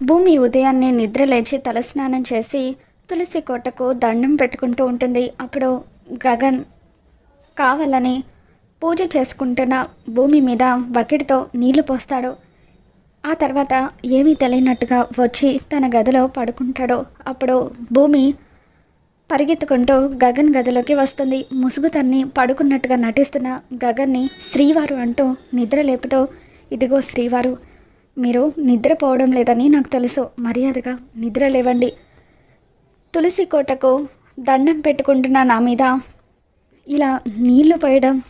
భూమి ఉదయాన్నే నిద్ర లేచి తలస్నానం చేసి తులసి కోటకు దండం పెట్టుకుంటూ ఉంటుంది. అప్పుడు గగన్ కావాలని పూజ చేసుకుంటున్న భూమి మీద బకెట్తో నీళ్ళు పోస్తాడు. ఆ తర్వాత ఏమీ తెలియనట్టుగా వచ్చి తన గదిలో పడుకుంటాడు. అప్పుడు భూమి పరిగెత్తుకుంటూ గగన్ గదిలోకి వస్తుంది. ముసుగు తన్ని పడుకున్నట్టుగా నటిస్తున్న గగన్ని శ్రీవారు అంటూ నిద్ర లేపుతూ ఇదిగో శ్రీవారు మీరు నిద్రపోవడం లేదని నాకు తెలుసు. మర్యాదగా నిద్ర లేవండి తులసి కోటకు దండం పెట్టుకుంటున్న నా మీద ఇలా నీళ్ళు పోయడం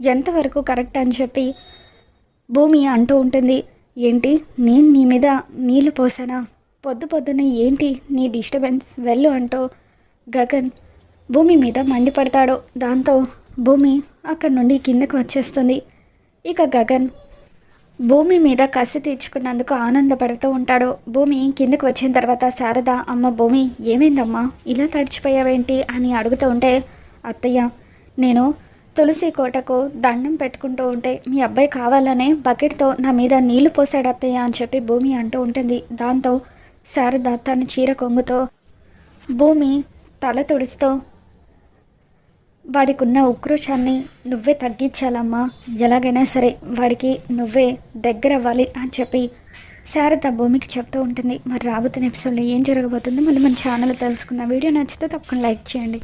ఎంతవరకు కరెక్ట్ అని చెప్పి భూమి అంటూ ఉంటుంది. ఏంటి? నేను నీ మీద నీళ్ళు పోసానా? పొద్దు పొద్దున ఏంటి నీ డిస్టర్బెన్స్? వెళ్ళు అంటూ గగన్ భూమి మీద మండిపడతాడు. దాంతో భూమి అక్కడి నుండి కిందకు వచ్చేస్తుంది. ఇక గగన్ భూమి మీద కసి తీర్చుకున్నందుకు ఆనందపడుతూ ఉంటాడు. భూమి కిందకు వచ్చిన తర్వాత శారద అమ్మ భూమి ఏమైందమ్మా? ఇలా తడిచిపోయావేంటి? అని అడుగుతూ ఉంటే అత్తయ్య నేను తులసి కోటకు దండం పెట్టుకుంటూ ఉంటే మీ అబ్బాయి కావాలనే బకెట్తో నా మీద నీళ్ళు పోసాడు అత్తయ్య అని చెప్పి భూమి అంటూ ఉంటుంది. దాంతో శారద తన చీర కొంగుతో భూమి తల తుడుస్తూ వాడికి ఉన్న ఉక్రోషాన్ని నువ్వే తగ్గించాలమ్మా. ఎలాగైనా సరే వాడికి నువ్వే దగ్గర అవ్వాలి అని చెప్పి శారద భూమికి చెప్తూ ఉంటుంది. మరి రాబోతున్న ఎపిసోడ్లో ఏం జరగబోతుందో మళ్ళీ మన ఛానల్ తెలుసుకుందాం. వీడియో నచ్చితే తప్పకుండా లైక్ చేయండి.